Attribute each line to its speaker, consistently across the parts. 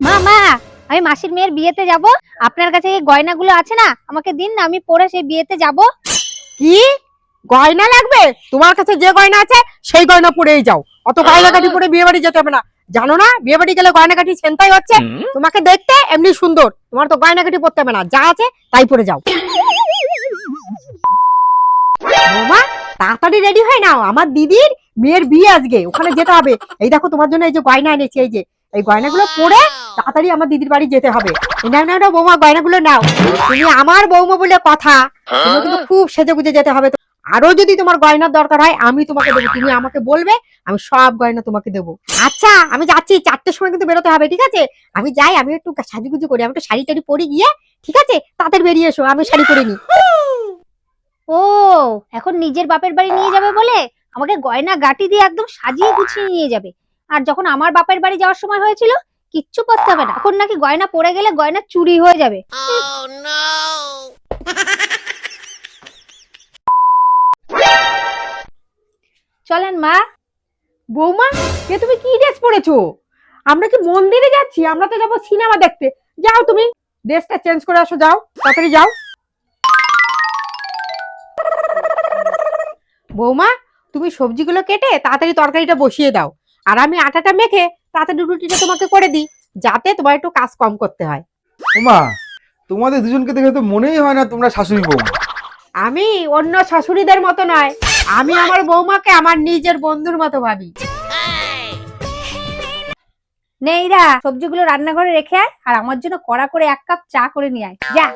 Speaker 1: মা মা আমি মাসির মেয়ের বিয়েতে যাব। আপনার কাছে এই গয়নাগুলো আছে না আমাকে দিন না আমি পরে সেই বিয়েতে যাব।
Speaker 2: কি? গয়না লাগবে? তোমার কাছে যে গয়না আছে সেই গয়না পরেই যাও। অত গয়না কাটি পরে বিয়ে বাড়ি যেতে হবে না। জানো না বিয়ে বাড়ি গেলে গয়না কাটি সেন্তাই হচ্ছে তোমাকে দেখতে এমনি সুন্দর। তোমার তো গয়না কাটি পরতে হবে না। যা আছে তাই পরে যাও। বৌমা তাড়াতাড়ি রেডি হয় নাও। আমার দিদির মেয়ের বিয়ে আজকে। ওখানে যেতে হবে। এই দেখো তোমার জন্য এই যে গয়না এনেছি এই যে। এই গয়নাগুলো পরে তাড়াতাড়ি আমার দিদির বাড়ি যেতে হবে। নাও নাও নাও বৌমা গয়নাগুলো নাও। তুমি আমার বৌমা বলে কথা তোমার কিন্তু খুব সেজে গুজে যেতে হবে। আরও যদি তোমার গয়নার দরকার হয় আমি তোমাকে দেবো। তুমি আমাকে বলবে আমি সব গয়না তোমাকে দেবো। আচ্ছা আমি যাচ্ছি চারটের সময় কিন্তু বেরোতে হবে ঠিক আছে? আমি যাই আমি একটু সাজুগুজু করি আমি একটু শাড়ি টাড়ি পরে গিয়ে ঠিক আছে? তাদের বেরিয়ে এসো আমি শাড়ি পরে নি।
Speaker 1: ও এখন নিজের বাপের বাড়ি নিয়ে যাবে বলে আমাকে গয়না গাটি দিয়ে একদম সাজিয়ে গুছিয়ে নিয়ে যাবে। আর যখন আমার বাপের বাড়ি যাওয়ার সময় হয়েছিল, কিচ্ছু করতে হবে না। এখন নাকি গয়না পড়ে গেলে গয়না চুরি হয়ে যাবে। চলেন মা।
Speaker 2: বৌমা, এ তুমি কি ড্রেস পরেছো? আমরা কি মন্দিরে যাচ্ছি? আমরা তো যাব সিনেমা দেখতে। যাও তুমি। ড্রেসটা চেঞ্জ করে আসো, যাও। তাড়াতাড়ি যাও। বৌমা, তুমি সবজিগুলো কেটে তাড়াতাড়ি তরকারিটা বসিয়ে দাও। আর আমি আটাটা মেখে তাড়াতাড়ি রুটিটা তোমাকে করে দিই যাতে তোমার একটু কাজ কম করতে হয়।
Speaker 3: ওমা তোমাদের দুজনকে দেখে তো মনেই হয় না তোমরা শাশুড়ি বৌমা
Speaker 2: আমি অন্য শাশুড়িদের মতো নয় আমি আমার বৌমাকে আমার নিজের বন্ধুর মতো ভাবি।
Speaker 1: নেইরা সবজিগুলো রান্নাঘরে রেখে আয় আর আমার জন্য কড়া করে এক কাপ চা করে নিয়ে আয়। যা।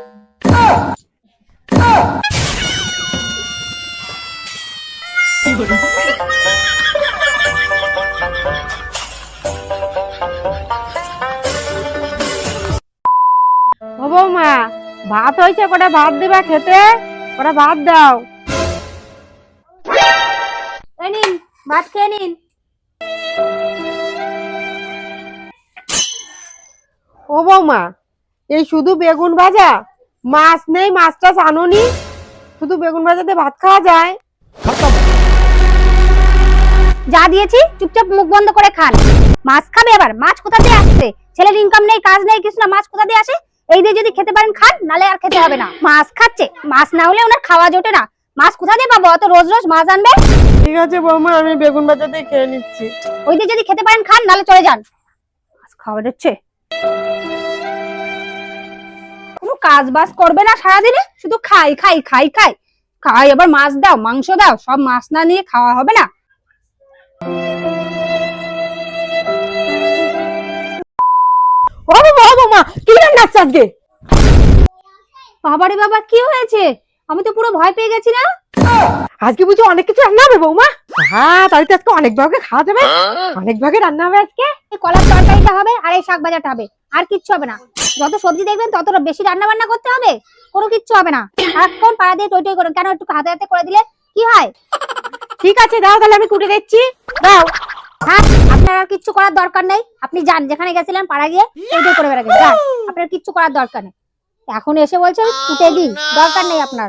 Speaker 2: বৌমা, ভাত হয়েছে, কটা ভাত দেবা খেতে? কটা ভাত দাও।
Speaker 1: নিন, ভাত খেয়ে নিন।
Speaker 2: ও বৌমা, এই শুধু বেগুন ভাজা? মাছ নেই মাছ টাছ শুধু বেগুন ভাজাতে ভাত খাওয়া যায়।
Speaker 1: যা দিয়েছি চুপচাপ মুখ বন্ধ করে খান। মাছ খাবে আবার মাছ কোথা দিয়ে আসছে? ছেলের ইনকাম নেই কাজ নেই কিছু না মাছ কোথা দিয়ে আসে? এই দিয়ে যদি খেতে পারেন খান নালে আর খেতে হবে না। মাছ খাচ্ছে মাছ না হলে ওনার খাওয়া জোটে না। মাছ কোথা দিয়ে পাবো? অত রোজ রোজ মাছ আনবে?
Speaker 2: ঠিক আছে বৌমা আমি বেগুন ভাজাতে খেয়ে নিচ্ছি।
Speaker 1: ওই দিয়ে যদি খেতে পারেন খান নালে চলে যান। মাছ খাওয়া যাচ্ছে কোনো কাজ বাজ করবে না সারাদিনে? শুধু খাই খাই খাই খাই। খাই আবার মাছ দাও মাংস দাও সব মাছ না নিয়ে খাওয়া হবে না।
Speaker 2: ও বাবা ও কি রান্না আছে আজকে?
Speaker 1: বাবারে বাবা কি হয়েছে? আমি তো পুরো ভয় পেয়ে গেছি না?
Speaker 2: আজকে বুঝি অনেক কিছু রান্না হবে বৌমা। হ্যাঁ তাহলে তো আজকে অনেক ভাগে খাওয়া যাবে। অনেক ভাগে রান্না হবে আজকে।
Speaker 1: এই কলার তরকারিটা হবে আর এই শাক ভাজাটা হবে। আর কিচ্ছু হবে না। যত সবজি দেখবেন তত বেশি রান্না বান্না করতে হবে। কোনো কিচ্ছু হবে না। সারাক্ষণ পাড়া দিয়ে টই টই করে কেন একটু হাতে হাতে করে দিলে কি হয়?
Speaker 2: ঠিক আছে, দাও তাহলে আমি কুটে দিচ্ছি। দাও।
Speaker 1: হ্যাঁ আপনার আর কিচ্ছু করার দরকার নেই। আপনি যান, যেখানে গেছিলেন, পাড়া গিয়ে টই টই করে বেড়াবেন। যান, আপনার কিচ্ছু করার দরকার নেই। এখন এসে বলছেন কুটে দিই, দরকার নেই আপনার।